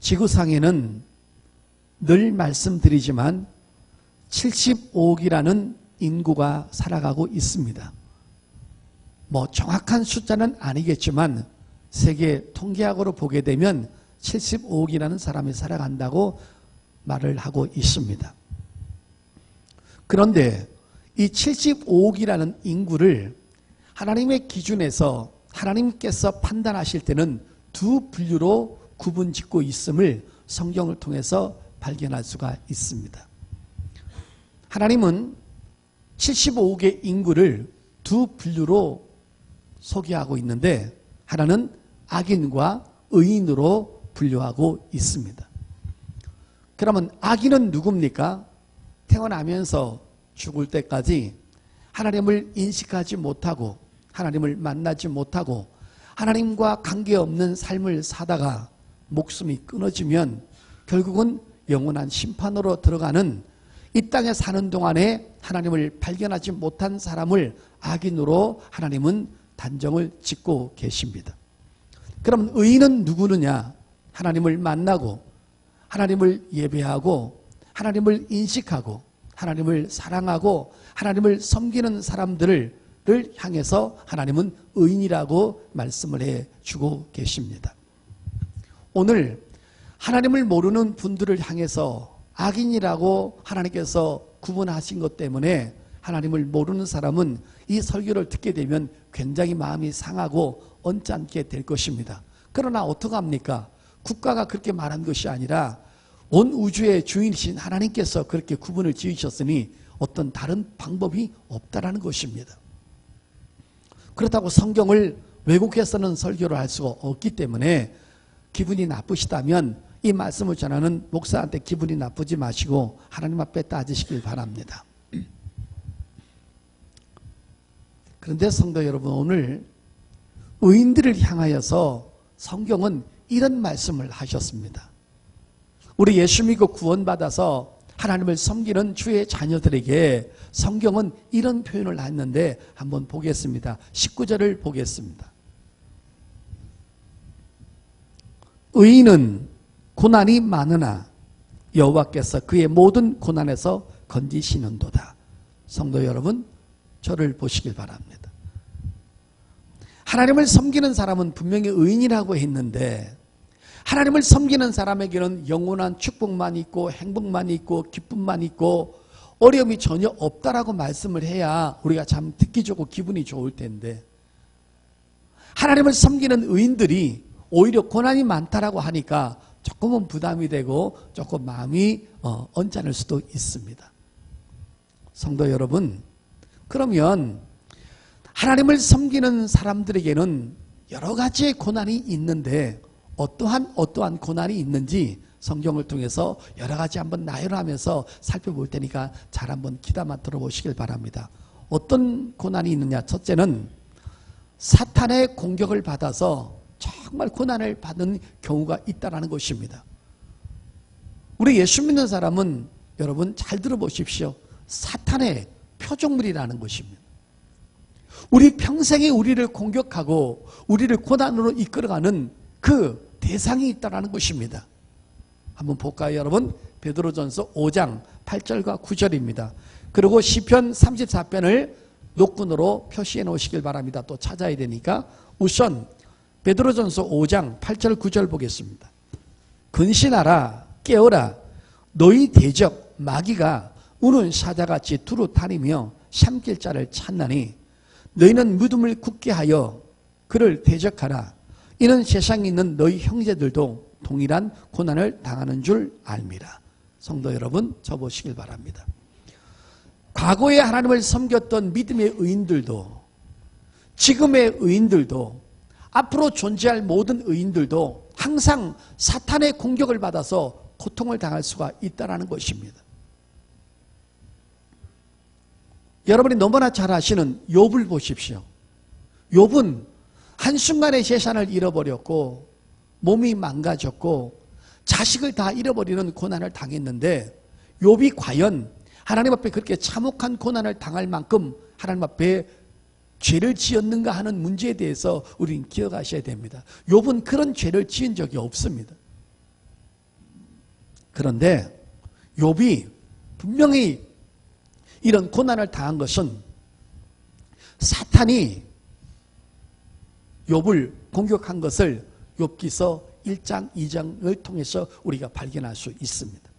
지구상에는 늘 말씀드리지만 75억이라는 인구가 살아가고 있습니다. 뭐 정확한 숫자는 아니겠지만 세계 통계학으로 보게 되면 75억이라는 사람이 살아간다고 말을 하고 있습니다. 그런데 이 75억이라는 인구를 하나님의 기준에서 하나님께서 판단하실 때는 두 분류로 구분 짓고 있음을 성경을 통해서 발견할 수가 있습니다. 하나님은 75억의 인구를 두 분류로 소개하고 있는데 하나는 악인과 의인으로 분류하고 있습니다. 그러면 악인은 누굽니까? 태어나면서 죽을 때까지 하나님을 인식하지 못하고 하나님을 만나지 못하고 하나님과 관계없는 삶을 사다가 목숨이 끊어지면 결국은 영원한 심판으로 들어가는 이 땅에 사는 동안에 하나님을 발견하지 못한 사람을 악인으로 하나님은 단정을 짓고 계십니다. 그럼 의인은 누구느냐? 하나님을 만나고 하나님을 예배하고 하나님을 인식하고 하나님을 사랑하고 하나님을 섬기는 사람들을 향해서 하나님은 의인이라고 말씀을 해 주고 계십니다. 오늘 하나님을 모르는 분들을 향해서 악인이라고 하나님께서 구분하신 것 때문에 하나님을 모르는 사람은 이 설교를 듣게 되면 굉장히 마음이 상하고 언짢게 될 것입니다. 그러나 어떡합니까? 국가가 그렇게 말한 것이 아니라 온 우주의 주인이신 하나님께서 그렇게 구분을 지으셨으니 어떤 다른 방법이 없다라는 것입니다. 그렇다고 성경을 왜곡해서는 설교를 할 수가 없기 때문에 기분이 나쁘시다면 이 말씀을 전하는 목사한테 기분이 나쁘지 마시고 하나님 앞에 따지시길 바랍니다. 그런데 성도 여러분 오늘 의인들을 향하여서 성경은 이런 말씀을 하셨습니다. 우리 예수 믿고 구원받아서 하나님을 섬기는 주의 자녀들에게 성경은 이런 표현을 했는데 한번 보겠습니다. 19절을 보겠습니다. 의인은 고난이 많으나 여호와께서 그의 모든 고난에서 건지시는도다. 성도 여러분, 저를 보시길 바랍니다. 하나님을 섬기는 사람은 분명히 의인이라고 했는데 하나님을 섬기는 사람에게는 영원한 축복만 있고 행복만 있고 기쁨만 있고 어려움이 전혀 없다라고 말씀을 해야 우리가 참 듣기 좋고 기분이 좋을 텐데 하나님을 섬기는 의인들이 오히려 고난이 많다라고 하니까 조금은 부담이 되고 조금 마음이 어, 언짢을 수도 있습니다. 성도 여러분, 그러면 하나님을 섬기는 사람들에게는 여러 가지의 고난이 있는데 어떠한 어떠한 고난이 있는지 성경을 통해서 여러 가지 한번 나열하면서 살펴볼 테니까 잘 한번 귀담아 들어보시길 바랍니다. 어떤 고난이 있느냐? 첫째는 사탄의 공격을 받아서 정말 고난을 받는 경우가 있다라는 것입니다. 우리 예수 믿는 사람은 여러분 잘 들어보십시오. 사탄의 표적물이라는 것입니다. 우리 평생에 우리를 공격하고 우리를 고난으로 이끌어가는 그 대상이 있다라는 것입니다. 한번 볼까요, 여러분? 베드로전서 5장 8절과 9절입니다. 그리고 시편 34편을 녹군으로 표시해 놓으시길 바랍니다. 또 찾아야 되니까 우선 베드로전서 5장 8절 9절 보겠습니다. 근신하라 깨어라 너희 대적 마귀가 우는 사자같이 두루 다니며 삼킬 자를 찾나니 너희는 무덤을 굳게 하여 그를 대적하라 이는 세상에 있는 너희 형제들도 동일한 고난을 당하는 줄 알미라. 성도 여러분, 저보시길 바랍니다. 과거에 하나님을 섬겼던 믿음의 의인들도 지금의 의인들도 앞으로 존재할 모든 의인들도 항상 사탄의 공격을 받아서 고통을 당할 수가 있다는 것입니다. 여러분이 너무나 잘 아시는 욥을 보십시오. 욥은 한순간에 재산을 잃어버렸고 몸이 망가졌고 자식을 다 잃어버리는 고난을 당했는데 욥이 과연 하나님 앞에 그렇게 참혹한 고난을 당할 만큼 하나님 앞에 죄를 지었는가 하는 문제에 대해서 우리는 기억하셔야 됩니다. 욥은 그런 죄를 지은 적이 없습니다. 그런데 욥이 분명히 이런 고난을 당한 것은 사탄이 욥을 공격한 것을 욥기서 1장, 2장을 통해서 우리가 발견할 수 있습니다.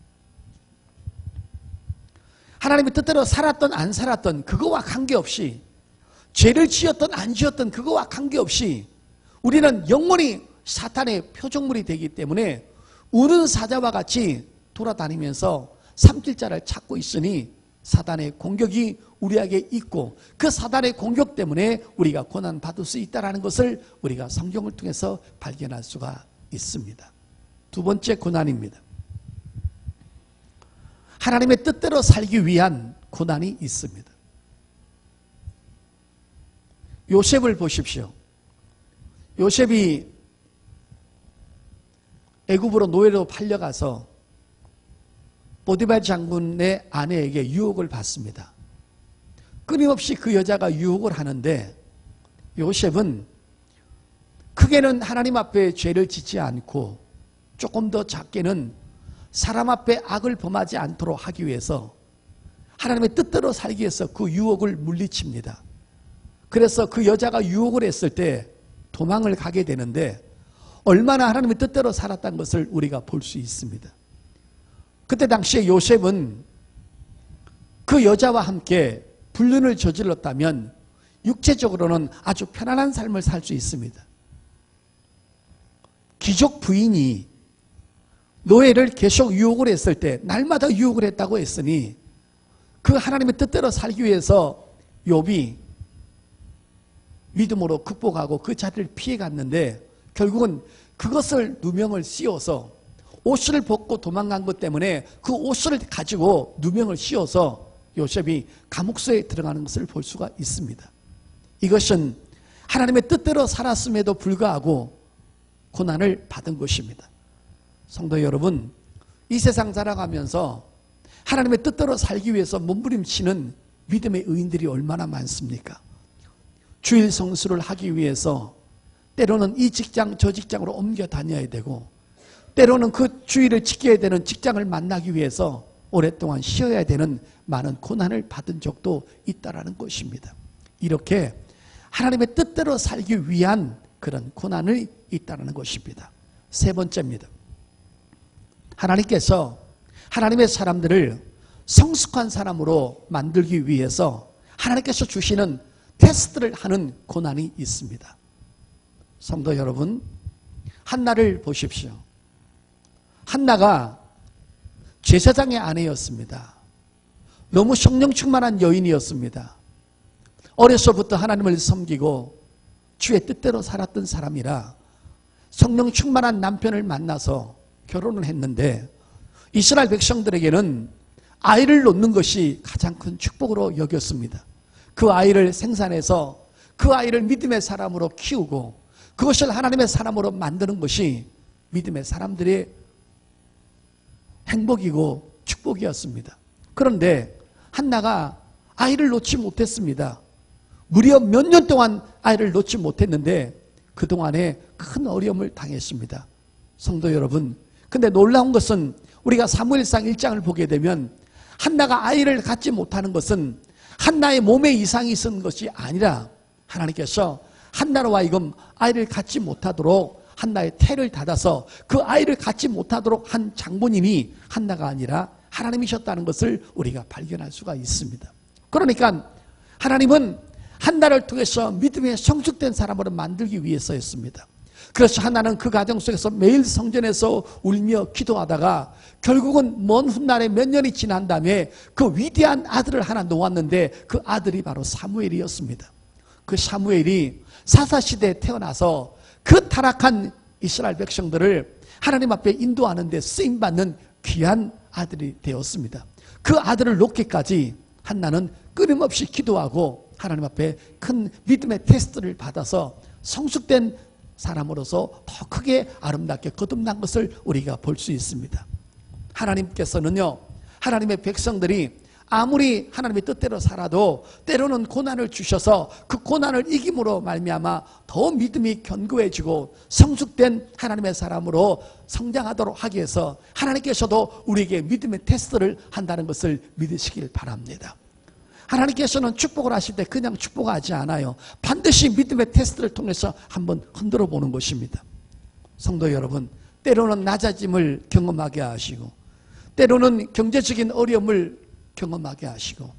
하나님의 뜻대로 살았던 안 살았던 그거와 관계없이 죄를 지었던 안 지었던 그거와 관계없이 우리는 영원히 사탄의 표적물이 되기 때문에 우는 사자와 같이 돌아다니면서 삼킬자를 찾고 있으니 사단의 공격이 우리에게 있고 그 사단의 공격 때문에 우리가 고난 받을 수 있다는 것을 우리가 성경을 통해서 발견할 수가 있습니다. 두 번째 고난입니다. 하나님의 뜻대로 살기 위한 고난이 있습니다. 요셉을 보십시오. 요셉이 애굽으로 노예로 팔려가서 보디발 장군의 아내에게 유혹을 받습니다. 끊임없이 그 여자가 유혹을 하는데 요셉은 크게는 하나님 앞에 죄를 짓지 않고 조금 더 작게는 사람 앞에 악을 범하지 않도록 하기 위해서 하나님의 뜻대로 살기 위해서 그 유혹을 물리칩니다. 그래서 그 여자가 유혹을 했을 때 도망을 가게 되는데 얼마나 하나님의 뜻대로 살았다는 것을 우리가 볼 수 있습니다. 그때 당시에 요셉은 그 여자와 함께 불륜을 저질렀다면 육체적으로는 아주 편안한 삶을 살 수 있습니다. 귀족 부인이 노예를 계속 유혹을 했을 때 날마다 유혹을 했다고 했으니 그 하나님의 뜻대로 살기 위해서 욥이 믿음으로 극복하고 그 자리를 피해 갔는데 결국은 그것을 누명을 씌워서 옷을 벗고 도망간 것 때문에 그 옷을 가지고 누명을 씌워서 요셉이 감옥소에 들어가는 것을 볼 수가 있습니다. 이것은 하나님의 뜻대로 살았음에도 불구하고 고난을 받은 것입니다. 성도 여러분, 이 세상 살아가면서 하나님의 뜻대로 살기 위해서 몸부림치는 믿음의 의인들이 얼마나 많습니까? 주일 성수를 하기 위해서 때로는 이 직장 저 직장으로 옮겨 다녀야 되고 때로는 그 주의를 지켜야 되는 직장을 만나기 위해서 오랫동안 쉬어야 되는 많은 고난을 받은 적도 있다라는 것입니다. 이렇게 하나님의 뜻대로 살기 위한 그런 고난이 있다는 것입니다. 세 번째입니다. 하나님께서 하나님의 사람들을 성숙한 사람으로 만들기 위해서 하나님께서 주시는 테스트를 하는 고난이 있습니다. 성도 여러분, 한나를 보십시오. 한나가 제사장의 아내였습니다. 너무 성령 충만한 여인이었습니다. 어려서부터 하나님을 섬기고 주의 뜻대로 살았던 사람이라 성령 충만한 남편을 만나서 결혼을 했는데 이스라엘 백성들에게는 아이를 놓는 것이 가장 큰 축복으로 여겼습니다. 그 아이를 생산해서 그 아이를 믿음의 사람으로 키우고 그것을 하나님의 사람으로 만드는 것이 믿음의 사람들의 행복이고 축복이었습니다. 그런데 한나가 아이를 놓지 못했습니다. 무려 몇 년 동안 아이를 놓지 못했는데 그동안에 큰 어려움을 당했습니다. 성도 여러분, 근데 놀라운 것은 우리가 사무엘상 1장을 보게 되면 한나가 아이를 갖지 못하는 것은 한나의 몸에 이상이 있은 것이 아니라 하나님께서 한나로 하여금 아이를 갖지 못하도록 한나의 태를 닫아서 그 아이를 갖지 못하도록 한 장본인이 한나가 아니라 하나님이셨다는 것을 우리가 발견할 수가 있습니다. 그러니까 하나님은 한나를 통해서 믿음의 성숙된 사람으로 만들기 위해서였습니다. 그래서 하나는 그 가정 속에서 매일 성전에서 울며 기도하다가 결국은 먼 훗날에 몇 년이 지난 다음에 그 위대한 아들을 하나 놓았는데 그 아들이 바로 사무엘이었습니다. 그 사무엘이 사사시대에 태어나서 그 타락한 이스라엘 백성들을 하나님 앞에 인도하는 데 쓰임받는 귀한 아들이 되었습니다. 그 아들을 놓기까지 한나는 끊임없이 기도하고 하나님 앞에 큰 믿음의 테스트를 받아서 성숙된 사람으로서 더 크게 아름답게 거듭난 것을 우리가 볼 수 있습니다. 하나님께서는요, 하나님의 백성들이 아무리 하나님의 뜻대로 살아도 때로는 고난을 주셔서 그 고난을 이김으로 말미암아 더 믿음이 견고해지고 성숙된 하나님의 사람으로 성장하도록 하기 위해서 하나님께서도 우리에게 믿음의 테스트를 한다는 것을 믿으시길 바랍니다. 하나님께서는 축복을 하실 때 그냥 축복하지 않아요. 반드시 믿음의 테스트를 통해서 한번 흔들어 보는 것입니다. 성도 여러분, 때로는 낮아짐을 경험하게 하시고, 때로는 경제적인 어려움을 경험하게 하시고,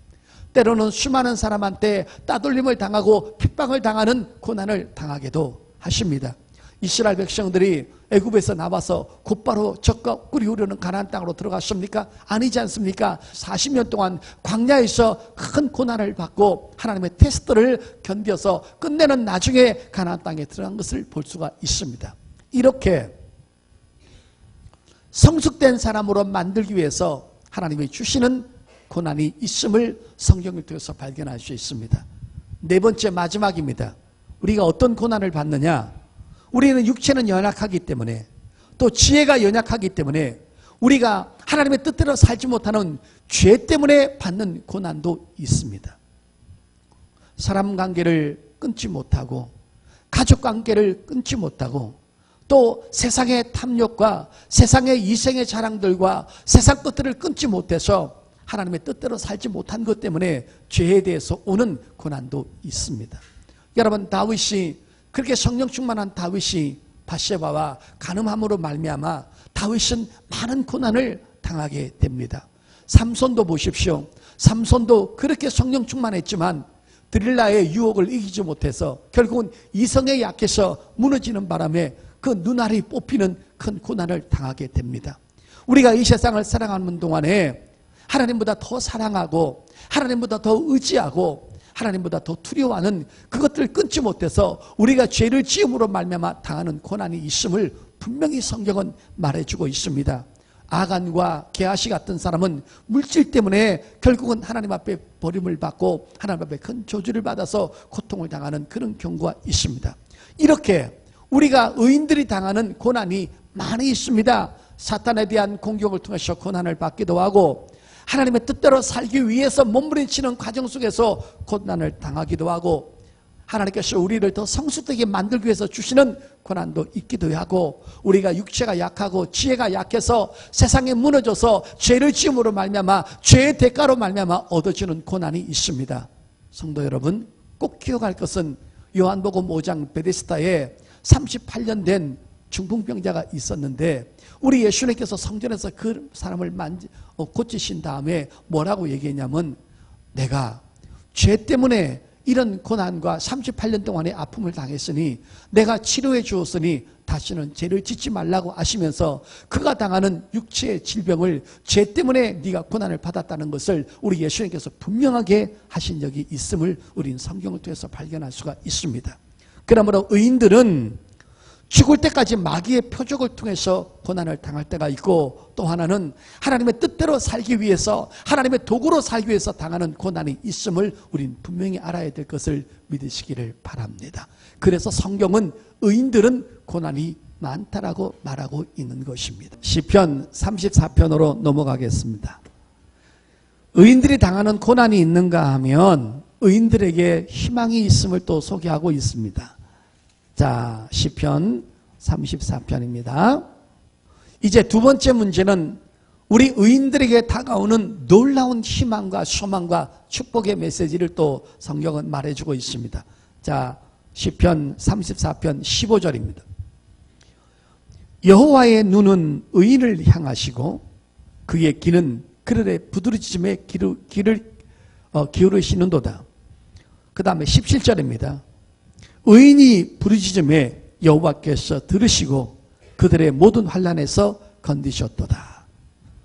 때로는 수많은 사람한테 따돌림을 당하고 핍박을 당하는 고난을 당하게도 하십니다. 이스라엘 백성들이 애굽에서 나와서 곧바로 적과 흐르는 가나안 땅으로 들어갔습니까? 아니지 않습니까? 40년 동안 광야에서 큰 고난을 받고 하나님의 테스트를 견뎌서 끝내는 나중에 가나안 땅에 들어간 것을 볼 수가 있습니다. 이렇게 성숙된 사람으로 만들기 위해서 하나님이 주시는 고난이 있음을 성경을 통해서 발견할 수 있습니다. 네 번째 마지막입니다. 우리가 어떤 고난을 받느냐? 우리는 육체는 연약하기 때문에 또 지혜가 연약하기 때문에 우리가 하나님의 뜻대로 살지 못하는 죄 때문에 받는 고난도 있습니다. 사람 관계를 끊지 못하고 가족 관계를 끊지 못하고 또 세상의 탐욕과 세상의 이생의 자랑들과 세상 것들을 끊지 못해서 하나님의 뜻대로 살지 못한 것 때문에 죄에 대해서 오는 고난도 있습니다. 여러분 다윗이 그렇게 성령 충만한 다윗이 바세바와 가늠함으로 말미암아 다윗은 많은 고난을 당하게 됩니다. 삼손도 보십시오. 삼손도 그렇게 성령 충만했지만 드릴라의 유혹을 이기지 못해서 결국은 이성에 약해서 무너지는 바람에 그 눈알이 뽑히는 큰 고난을 당하게 됩니다. 우리가 이 세상을 살아가는 동안에 하나님보다 더 사랑하고 하나님보다 더 의지하고 하나님보다 더 두려워하는 그것들을 끊지 못해서 우리가 죄를 지음으로 말미암아 당하는 고난이 있음을 분명히 성경은 말해주고 있습니다. 아간과 게하시 같은 사람은 물질 때문에 결국은 하나님 앞에 버림을 받고 하나님 앞에 큰 저주를 받아서 고통을 당하는 그런 경우가 있습니다. 이렇게 우리가 의인들이 당하는 고난이 많이 있습니다. 사탄에 대한 공격을 통해서 고난을 받기도 하고 하나님의 뜻대로 살기 위해서 몸부림치는 과정 속에서 고난을 당하기도 하고 하나님께서 우리를 더 성숙되게 만들기 위해서 주시는 고난도 있기도 하고 우리가 육체가 약하고 지혜가 약해서 세상에 무너져서 죄를 지음으로 말미암아 죄의 대가로 말미암아 얻어지는 고난이 있습니다. 성도 여러분 꼭 기억할 것은 요한복음 5장 베데스다에 38년 된 중풍병자가 있었는데 우리 예수님께서 성전에서 그 사람을 만지, 어, 고치신 다음에 뭐라고 얘기했냐면 내가 죄 때문에 이런 고난과 38년 동안의 아픔을 당했으니 내가 치료해 주었으니 다시는 죄를 짓지 말라고 하시면서 그가 당하는 육체의 질병을 죄 때문에 네가 고난을 받았다는 것을 우리 예수님께서 분명하게 하신 적이 있음을 우리는 성경을 통해서 발견할 수가 있습니다. 그러므로 의인들은 죽을 때까지 마귀의 표적을 통해서 고난을 당할 때가 있고 또 하나는 하나님의 뜻대로 살기 위해서 하나님의 도구로 살기 위해서 당하는 고난이 있음을 우린 분명히 알아야 될 것을 믿으시기를 바랍니다. 그래서 성경은 의인들은 고난이 많다라고 말하고 있는 것입니다. 시편 34편으로 넘어가겠습니다. 의인들이 당하는 고난이 있는가 하면 의인들에게 희망이 있음을 또 소개하고 있습니다. 자, 시편 34편입니다. 이제 두 번째 문제는 우리 의인들에게 다가오는 놀라운 희망과 소망과 축복의 메시지를 또 성경은 말해주고 있습니다. 자, 시편 34편 15절입니다. 여호와의 눈은 의인을 향하시고 그의 귀는 그들의 부드러지즘에 길을, 길을 어, 기울이시는도다. 그 다음에 17절입니다. 의인이 부르짖음에 여호와께서 들으시고 그들의 모든 환란에서 건디셨도다.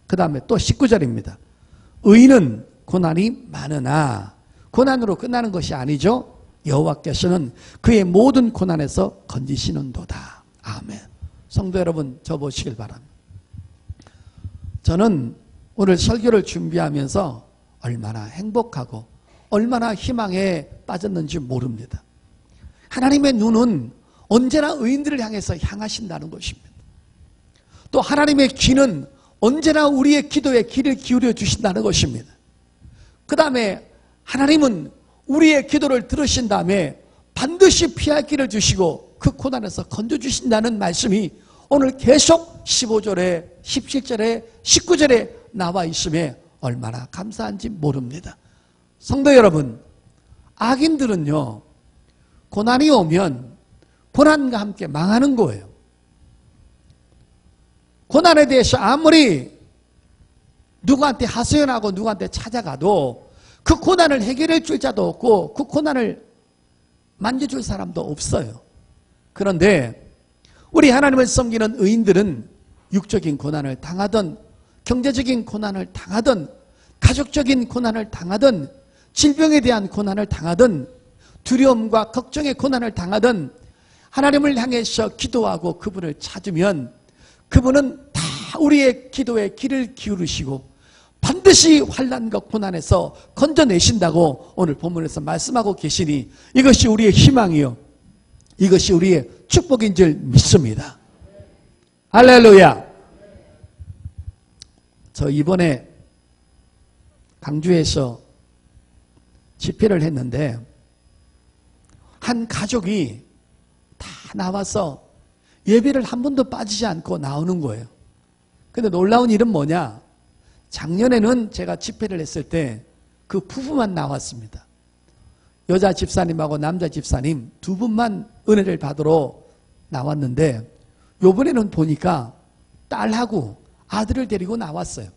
그 다음에 또 19절입니다. 의인은 고난이 많으나 고난으로 끝나는 것이 아니죠. 여호와께서는 그의 모든 고난에서 건지시는도다. 아멘. 성도 여러분 저 보시길 바랍니다. 저는 오늘 설교를 준비하면서 얼마나 행복하고 얼마나 희망에 빠졌는지 모릅니다. 하나님의 눈은 언제나 의인들을 향해서 향하신다는 것입니다. 또 하나님의 귀는 언제나 우리의 기도에 귀를 기울여 주신다는 것입니다. 그 다음에 하나님은 우리의 기도를 들으신 다음에 반드시 피할 길을 주시고 그 고난에서 건져주신다는 말씀이 오늘 계속 15절에 17절에 19절에 나와 있음에 얼마나 감사한지 모릅니다. 성도 여러분, 악인들은요, 고난이 오면 고난과 함께 망하는 거예요. 고난에 대해서 아무리 누구한테 하소연하고 누구한테 찾아가도 그 고난을 해결해 줄 자도 없고 그 고난을 만져줄 사람도 없어요. 그런데 우리 하나님을 섬기는 의인들은 육적인 고난을 당하던 경제적인 고난을 당하던 가족적인 고난을 당하던 질병에 대한 고난을 당하던 두려움과 걱정의 고난을 당하던 하나님을 향해서 기도하고 그분을 찾으면 그분은 다 우리의 기도에 귀를 기울이시고 반드시 환란과 고난에서 건져내신다고 오늘 본문에서 말씀하고 계시니 이것이 우리의 희망이요. 이것이 우리의 축복인 줄 믿습니다. 할렐루야. 저 이번에 강주에서 집회를 했는데 한 가족이 다 나와서 예배를 한 번도 빠지지 않고 나오는 거예요. 근데 놀라운 일은 뭐냐? 작년에는 제가 집회를 했을 때 그 부부만 나왔습니다. 여자 집사님하고 남자 집사님 두 분만 은혜를 받으러 나왔는데 요번에는 보니까 딸하고 아들을 데리고 나왔어요.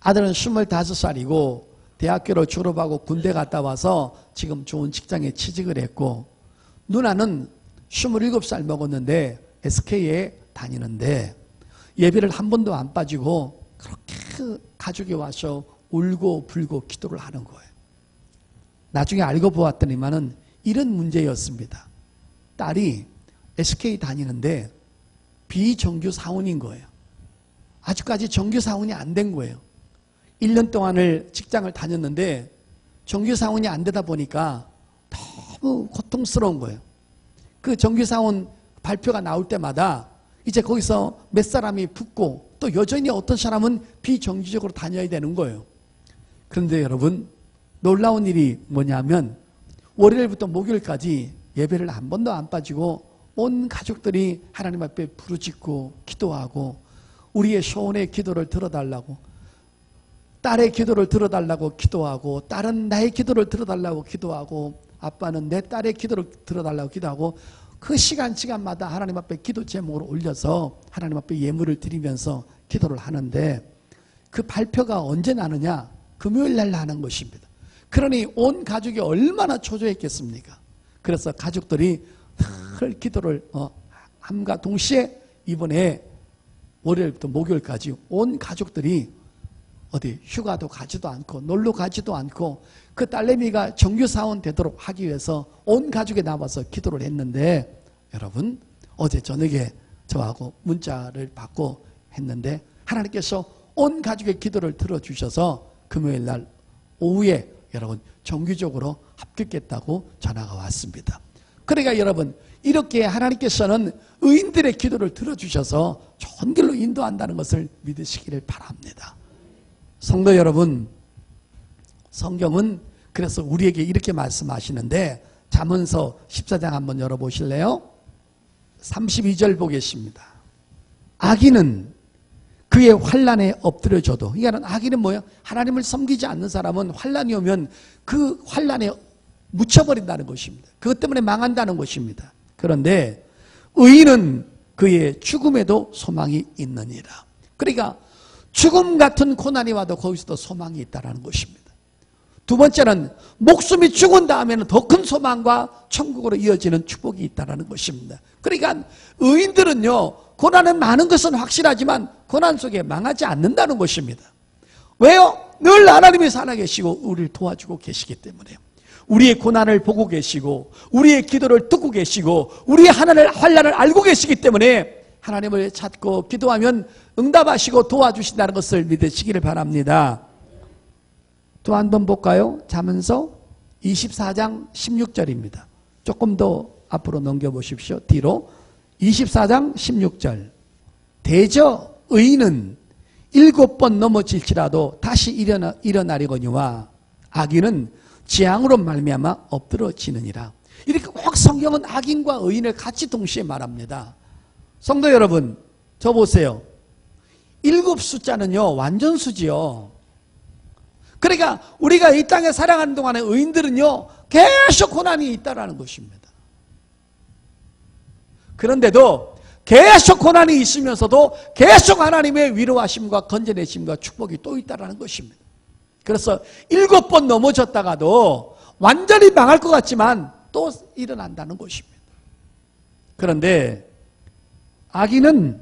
아들은 25살이고 대학교를 졸업하고 군대 갔다 와서 지금 좋은 직장에 취직을 했고 누나는 27살 먹었는데 SK에 다니는데 예배를 한 번도 안 빠지고 그렇게 가족이 와서 울고 불고 기도를 하는 거예요. 나중에 알고 보았더니만은 이런 문제였습니다. 딸이 SK 다니는데 비정규 사원인 거예요. 아직까지 정규 사원이 안 된 거예요. 1년 동안을 직장을 다녔는데 정규 사원이 안 되다 보니까 너무 고통스러운 거예요. 그 정규 사원 발표가 나올 때마다 이제 거기서 몇 사람이 붙고 또 여전히 어떤 사람은 비정규적으로 다녀야 되는 거예요. 그런데 여러분 놀라운 일이 뭐냐면 월요일부터 목요일까지 예배를 한 번도 안 빠지고 온 가족들이 하나님 앞에 부르짖고 기도하고 우리의 소원의 기도를 들어달라고 딸의 기도를 들어달라고 기도하고 딸은 나의 기도를 들어달라고 기도하고 아빠는 내 딸의 기도를 들어달라고 기도하고 그 시간 시간마다 하나님 앞에 기도 제목을 올려서 하나님 앞에 예물을 드리면서 기도를 하는데 그 발표가 언제 나느냐 금요일 날 나는 것입니다. 그러니 온 가족이 얼마나 초조했겠습니까? 그래서 가족들이 늘 기도를 어, 함과 동시에 이번에 월요일부터 목요일까지 온 가족들이 어디 휴가도 가지도 않고 놀러 가지도 않고 그 딸내미가 정규 사원 되도록 하기 위해서 온 가족이 나와서 기도를 했는데 여러분 어제 저녁에 저하고 문자를 받고 했는데 하나님께서 온 가족의 기도를 들어주셔서 금요일 날 오후에 여러분 정규적으로 합격했다고 전화가 왔습니다. 그러니까 여러분 이렇게 하나님께서는 의인들의 기도를 들어주셔서 좋은 길로 인도한다는 것을 믿으시기를 바랍니다. 성도 여러분, 성경은 그래서 우리에게 이렇게 말씀하시는데 잠언서 14장 한번 열어보실래요? 32절 보겠습니다. 악인은 그의 환란에 엎드려져도 이거는 악인은 뭐예요? 하나님을 섬기지 않는 사람은 환란이 오면 그 환란에 묻혀버린다는 것입니다. 그것 때문에 망한다는 것입니다. 그런데 의인은 그의 죽음에도 소망이 있느니라. 그러니까 죽음 같은 고난이 와도 거기서도 소망이 있다는 것입니다. 두 번째는 목숨이 죽은 다음에는 더 큰 소망과 천국으로 이어지는 축복이 있다는 것입니다. 그러니까 의인들은요, 고난은 많은 것은 확실하지만 고난 속에 망하지 않는다는 것입니다. 왜요? 늘 하나님이 살아계시고 우리를 도와주고 계시기 때문에요. 우리의 고난을 보고 계시고 우리의 기도를 듣고 계시고 우리의 하나님을 환란을 알고 계시기 때문에 하나님을 찾고 기도하면 응답하시고 도와주신다는 것을 믿으시기를 바랍니다. 또 한 번 볼까요? 자문서 24장 16절입니다. 조금 더 앞으로 넘겨 보십시오. 뒤로 24장 16절. 대저 의인은 일곱 번 넘어질지라도 다시 일어나, 일어나리거니와 악인은 재앙으로 말미암아 엎드러지느니라. 이렇게 꼭 성경은 악인과 의인을 같이 동시에 말합니다. 성도 여러분, 저 보세요. 일곱 숫자는요, 완전 수지요. 그러니까 우리가 이 땅에 살아가는 동안에 의인들은요, 계속 고난이 있다라는 것입니다. 그런데도 계속 고난이 있으면서도 계속 하나님의 위로하심과 건져내심과 축복이 또 있다라는 것입니다. 그래서 일곱 번 넘어졌다가도 완전히 망할 것 같지만 또 일어난다는 것입니다. 그런데 악인은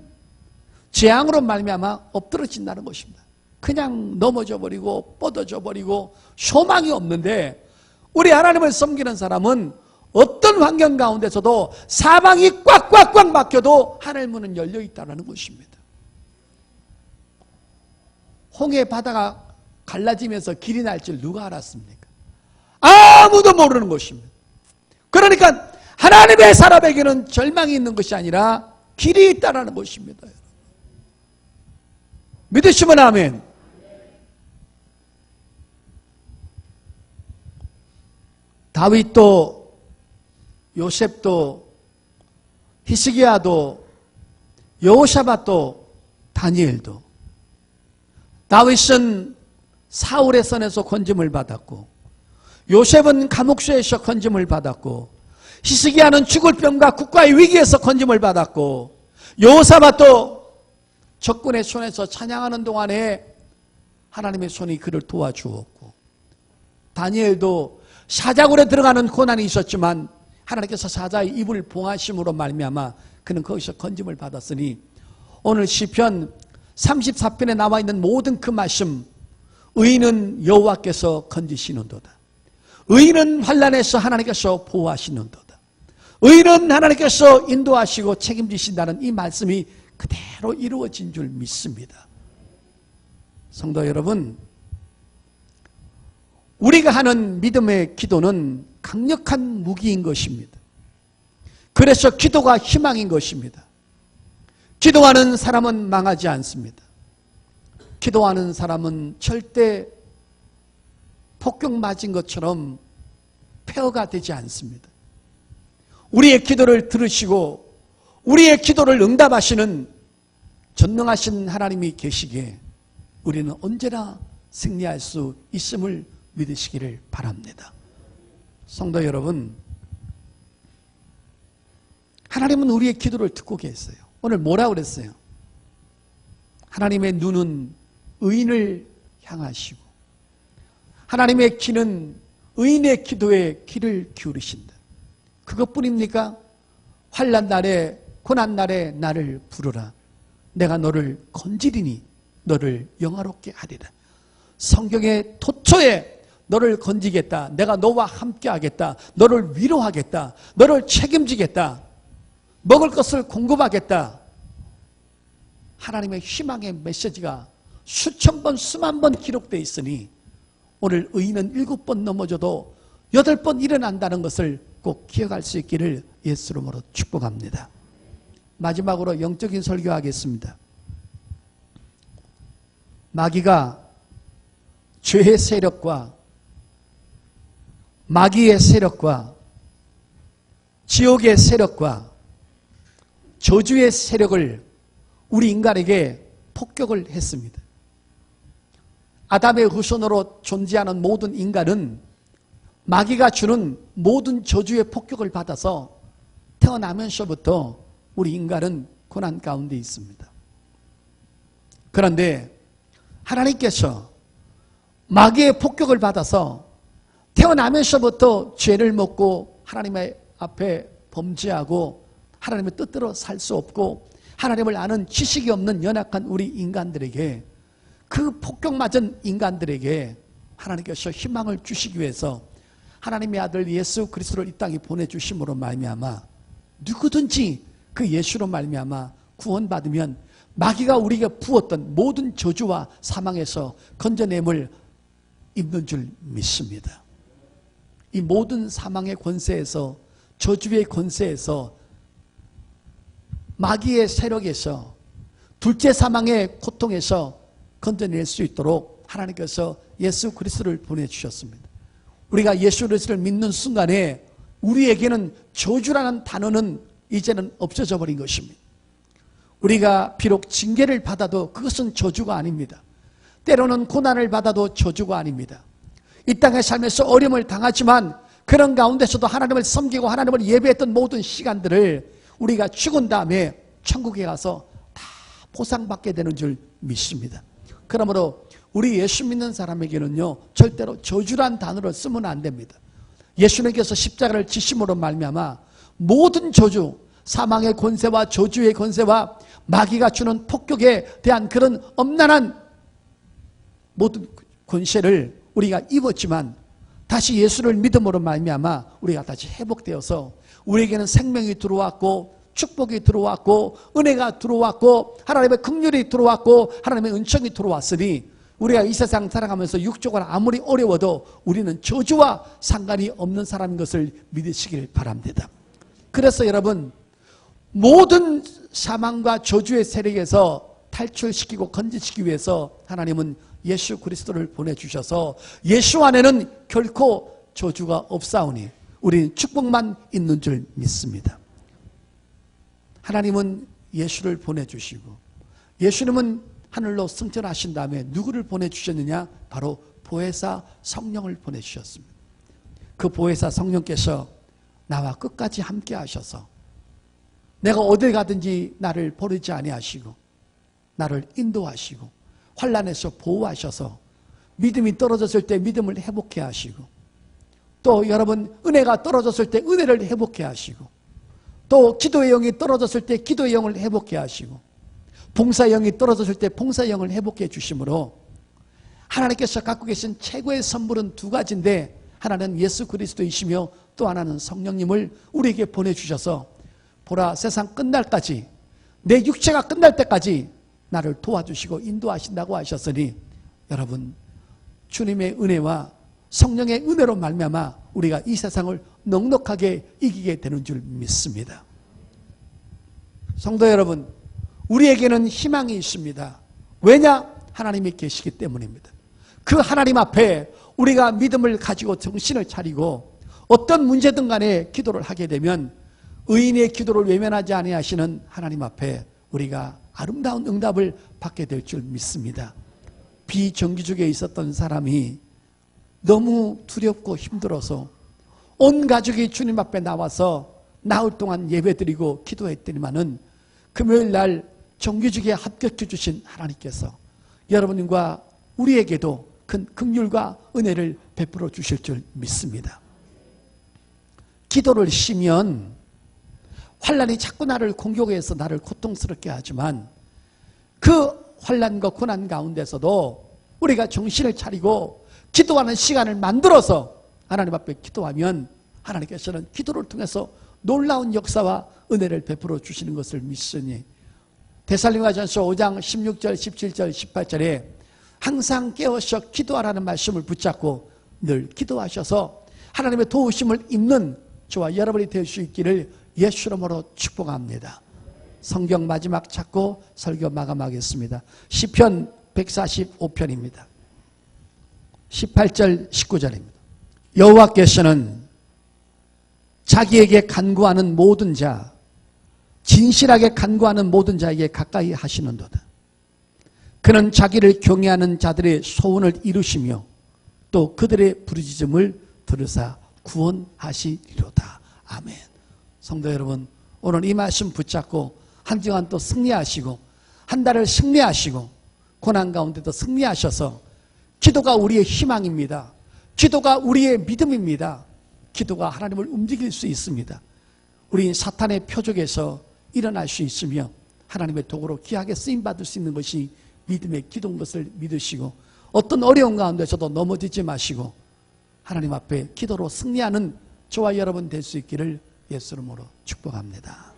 재앙으로 말미암아 엎드러진다는 것입니다. 그냥 넘어져 버리고 뻗어져 버리고 소망이 없는데 우리 하나님을 섬기는 사람은 어떤 환경 가운데서도 사방이 꽉꽉꽉 막혀도 하늘 문은 열려 있다는 것입니다. 홍해 바다가 갈라지면서 길이 날 줄 누가 알았습니까? 아무도 모르는 것입니다. 그러니까 하나님의 사람에게는 절망이 있는 것이 아니라 길이 있다는 것입니다. 믿으시면 아멘. 다윗도 요셉도 히스기야도 여호샤밧도 다니엘도 다윗은 사울의 손에서 건짐을 받았고 요셉은 감옥수에서 건짐을 받았고 히스기야는 죽을 병과 국가의 위기에서 건짐을 받았고 여호사밧도 적군의 손에서 찬양하는 동안에 하나님의 손이 그를 도와주었고 다니엘도 사자굴에 들어가는 고난이 있었지만 하나님께서 사자의 입을 봉하심으로 말미암아 그는 거기서 건짐을 받았으니 오늘 시편 34편에 나와 있는 모든 그 말씀 의인은 여호와께서 건지시는도다. 의인은 환란에서 하나님께서 보호하시는도다. 의인은 하나님께서 인도하시고 책임지신다는 이 말씀이 그대로 이루어진 줄 믿습니다. 성도 여러분, 우리가 하는 믿음의 기도는 강력한 무기인 것입니다. 그래서 기도가 희망인 것입니다. 기도하는 사람은 망하지 않습니다. 기도하는 사람은 절대 폭격 맞은 것처럼 폐허가 되지 않습니다. 우리의 기도를 들으시고 우리의 기도를 응답하시는 전능하신 하나님이 계시기에 우리는 언제나 승리할 수 있음을 믿으시기를 바랍니다. 성도 여러분, 하나님은 우리의 기도를 듣고 계세요. 오늘 뭐라 그랬어요? 하나님의 눈은 의인을 향하시고 하나님의 귀는 의인의 기도에 귀를 기울이신다. 그것뿐입니까? 환란 날에 고난 날에 나를 부르라. 내가 너를 건지리니 너를 영화롭게 하리라. 성경의 토초에 너를 건지겠다. 내가 너와 함께 하겠다. 너를 위로하겠다. 너를 책임지겠다. 먹을 것을 공급하겠다. 하나님의 희망의 메시지가 수천 번, 수만 번 기록되어 있으니 오늘 의인은 일곱 번 넘어져도 여덟 번 일어난다는 것을 꼭 기억할 수 있기를 예수 이름으로 축복합니다. 마지막으로 영적인 설교하겠습니다. 마귀가 죄의 세력과 마귀의 세력과 지옥의 세력과 저주의 세력을 우리 인간에게 폭격을 했습니다. 아담의 후손으로 존재하는 모든 인간은 마귀가 주는 모든 저주의 폭격을 받아서 태어나면서부터 우리 인간은 고난 가운데 있습니다. 그런데 하나님께서 마귀의 폭격을 받아서 태어나면서부터 죄를 먹고 하나님의 앞에 범죄하고 하나님의 뜻대로 살 수 없고 하나님을 아는 지식이 없는 연약한 우리 인간들에게 그 폭격 맞은 인간들에게 하나님께서 희망을 주시기 위해서 하나님의 아들 예수 그리스도를 이 땅에 보내주심으로 말미암아 누구든지 그 예수로 말미암아 구원받으면 마귀가 우리가 부었던 모든 저주와 사망에서 건져냄을 입는 줄 믿습니다. 이 모든 사망의 권세에서 저주의 권세에서 마귀의 세력에서 둘째 사망의 고통에서 건져낼 수 있도록 하나님께서 예수 그리스도를 보내주셨습니다. 우리가 예수 그리스도를 믿는 순간에 우리에게는 저주라는 단어는 이제는 없어져 버린 것입니다. 우리가 비록 징계를 받아도 그것은 저주가 아닙니다. 때로는 고난을 받아도 저주가 아닙니다. 이 땅의 삶에서 어려움을 당하지만 그런 가운데서도 하나님을 섬기고 하나님을 예배했던 모든 시간들을 우리가 죽은 다음에 천국에 가서 다 보상받게 되는 줄 믿습니다. 그러므로 우리 예수 믿는 사람에게는요 절대로 저주란 단어를 쓰면 안 됩니다. 예수님께서 십자가를 지심으로 말미암아 모든 저주, 사망의 권세와 저주의 권세와 마귀가 주는 폭격에 대한 그런 엄난한 모든 권세를 우리가 입었지만 다시 예수를 믿음으로 말미암아 우리가 다시 회복되어서 우리에게는 생명이 들어왔고 축복이 들어왔고 은혜가 들어왔고 하나님의 긍휼이 들어왔고 하나님의 은총이 들어왔으니 우리가 이 세상 살아가면서 육적으로 아무리 어려워도 우리는 저주와 상관이 없는 사람인 것을 믿으시길 바랍니다. 그래서 여러분 모든 사망과 저주의 세력에서 탈출시키고 건지시키기 위해서 하나님은 예수 그리스도를 보내주셔서 예수 안에는 결코 저주가 없사오니 우리는 축복만 있는 줄 믿습니다. 하나님은 예수를 보내주시고 예수님은 하늘로 승천하신 다음에 누구를 보내주셨느냐? 바로 보혜사 성령을 보내주셨습니다. 그 보혜사 성령께서 나와 끝까지 함께 하셔서 내가 어딜 가든지 나를 버리지 아니하시고 나를 인도하시고 환란에서 보호하셔서 믿음이 떨어졌을 때 믿음을 회복해 하시고 또 여러분 은혜가 떨어졌을 때 은혜를 회복해 하시고 또 기도의 영이 떨어졌을 때 기도의 영을 회복해 하시고 봉사의 영이 떨어졌을 때 봉사의 영을 회복해 주심으로 하나님께서 갖고 계신 최고의 선물은 두 가지인데 하나는 예수 그리스도이시며 또 하나는 성령님을 우리에게 보내주셔서 보라 세상 끝날까지 내 육체가 끝날 때까지 나를 도와주시고 인도하신다고 하셨으니 여러분 주님의 은혜와 성령의 은혜로 말미암아 우리가 이 세상을 넉넉하게 이기게 되는 줄 믿습니다. 성도 여러분, 우리에게는 희망이 있습니다. 왜냐? 하나님이 계시기 때문입니다. 그 하나님 앞에 우리가 믿음을 가지고 정신을 차리고 어떤 문제든 간에 기도를 하게 되면 의인의 기도를 외면하지 아니하시는 하나님 앞에 우리가 아름다운 응답을 받게 될 줄 믿습니다. 비정규직에 있었던 사람이 너무 두렵고 힘들어서 온 가족이 주님 앞에 나와서 나흘 동안 예배드리고 기도했더니만은 금요일 날 정규직에 합격해 주신 하나님께서 여러분과 우리에게도 큰 긍휼과 은혜를 베풀어 주실 줄 믿습니다. 기도를 쉬면 환란이 자꾸 나를 공격해서 나를 고통스럽게 하지만 그 환란과 고난 가운데서도 우리가 정신을 차리고 기도하는 시간을 만들어서 하나님 앞에 기도하면 하나님께서는 기도를 통해서 놀라운 역사와 은혜를 베풀어 주시는 것을 믿으니 데살리가전서 5장 16절, 17절, 18절에 항상 깨어서 기도하라는 말씀을 붙잡고 늘 기도하셔서 하나님의 도우심을 입는 저와 여러분이 될 수 있기를 예수 이름으로 축복합니다. 성경 마지막 찾고 설교 마감하겠습니다. 시편 145편입니다. 18절 19절입니다. 여호와께서는 자기에게 간구하는 모든 자 진실하게 간구하는 모든 자에게 가까이 하시는도다. 그는 자기를 경외하는 자들의 소원을 이루시며 또 그들의 부르짖음을 들으사 구원하시리로다. 아멘. 성도 여러분, 오늘 이 말씀 붙잡고 한 주간 또 승리하시고 한 달을 승리하시고 고난 가운데도 승리하셔서 기도가 우리의 희망입니다. 기도가 우리의 믿음입니다. 기도가 하나님을 움직일 수 있습니다. 우리 사탄의 표적에서 일어날 수 있으며 하나님의 도구로 귀하게 쓰임 받을 수 있는 것이 믿음의 기도인 것을 믿으시고 어떤 어려운 가운데서도 넘어지지 마시고 하나님 앞에 기도로 승리하는 저와 여러분 될 수 있기를 예수 이름으로 축복합니다.